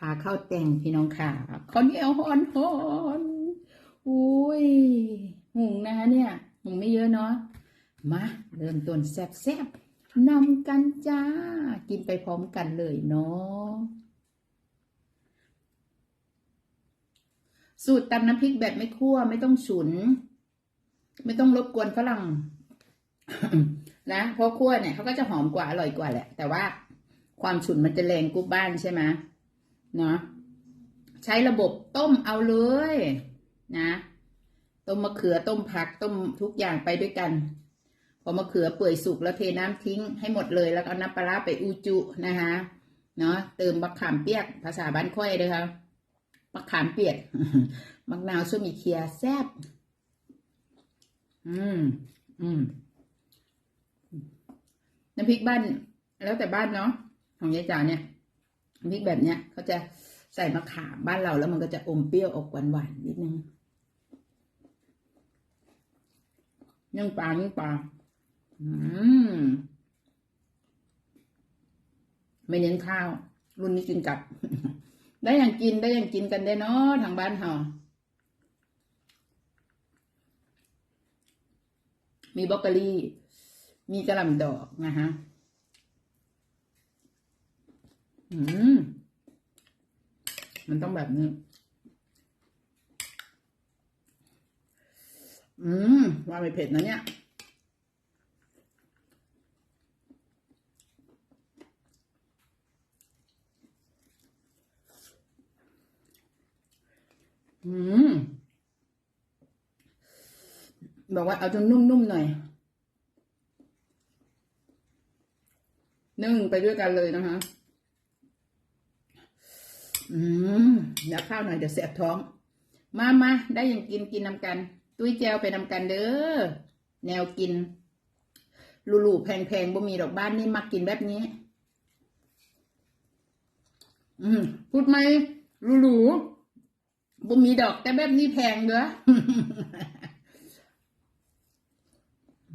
พาเข้าแต่งพี่น้องค่ะข้าวเหนียวหอนหอนอุ้ยหุงนะคะเนี่ยหุงไม่เยอะเนาะมาเริ่มต้นแซ่บๆนำกันจ้า กินไปพร้อมกันเลยเนาะสูตรตำน้ำพริกแบบไม่คั่วไม่ต้องฉุน ไม่ต้องรบกวนฝรั่งนะเพราะคั่วเนี่ยเขาก็จะหอมกว่าอร่อยกว่าแหละ แต่ว่าความฉุนมันจะแรงกุ๊บบ้านใช่ไหม นาะใช้ระบบต้มเอาเลย นะต้มมะเขือต้มผักต้มทุกอย่างไปด้วยกัน พอมะเขือเปื่อยสุกแล้วเทน้ำทิ้งให้หมดเลยแล้วเอาน้ำปลาร้าไปอูจุนะคะเนาะเติมมะขามเปียกภาษาบ้านค่อยเลยครับมะขามเปียกมะนาวส้มอีเคียแซ่บอืมอืมน้ำพริกบ้าน แล้วแต่บ้านเนาะของยายจ๋าเนี่ย พริกแบบเนี้ยเขาจะใส่มะขามบ้านเราแล้วมันก็จะอมเปรี้ยวออกหวานหวานๆนิดนึงนึ่งปลานึ่งปลาอืมไม่เน้นข้าว รุ่นนี้กินกับ ได้อย่างกินได้อย่างกินกันได้เนาะทางบ้านเฮามีบรอกโคลีมีกระหล่ำดอกนะฮะ อืม มันต้องแบบนี้ อืม ว่าไม่เผ็ดนะเนี่ย อืม บอกว่าเอาจนนุ่มๆหน่อยนึ่งไปด้วยกันเลยนะคะ อืมเดี๋ยวข้าวหน่อยเดี๋ยวแสบท้อง มามาได้ย่างกินกินนำกัน ตุ้ยแจวไปนำกันเด้อ แนวกินหลูๆแพงๆบ่มีดอกบ้านนี่มักกินแบบนี้ อืมพูดไหมหลูๆบ่มีดอกแต่แบบนี้แพงเด้อ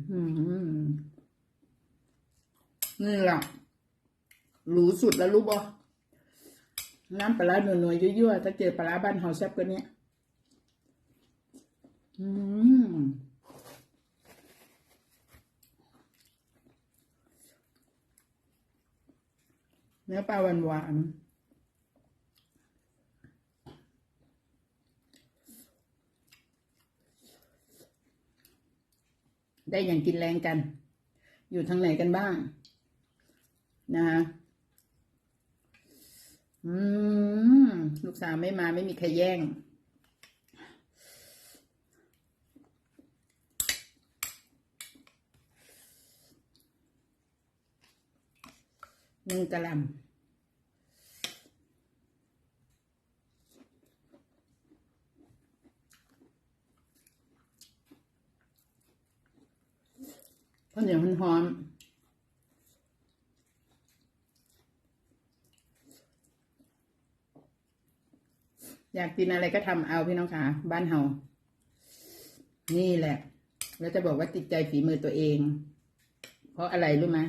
อืมนี่แหละหรูสุดแล้วรู้บ่ น้ำปลาหน่วยๆยั่วๆถ้าเจอปลาบ้านเฮาแซ่บกว่านี้อืมเนื้อปลาหวานๆได้อย่างกินแรงกัน อยู่ทางไหนกันบ้าง นะฮะ อืม ลูกสาวไม่มาไม่มีใครแย่ง หนึ่งกะลำข้าวเหนียวหอมๆ อยากกินอะไรก็ทำเอาพี่น้องค่ะบ้านเฮานี่แหละ แล้วจะบอกว่าติดใจฝีมือตัวเอง เพราะอะไรรู้ไหม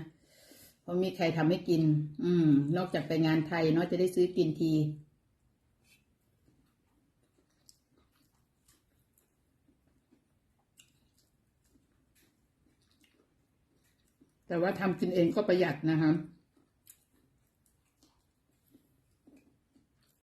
เพราะมีใครทำให้กิน อืม นอกจากไปงานไทยเนาะจะได้ซื้อกินทีแต่ว่าทำกินเองก็ประหยัดนะคะ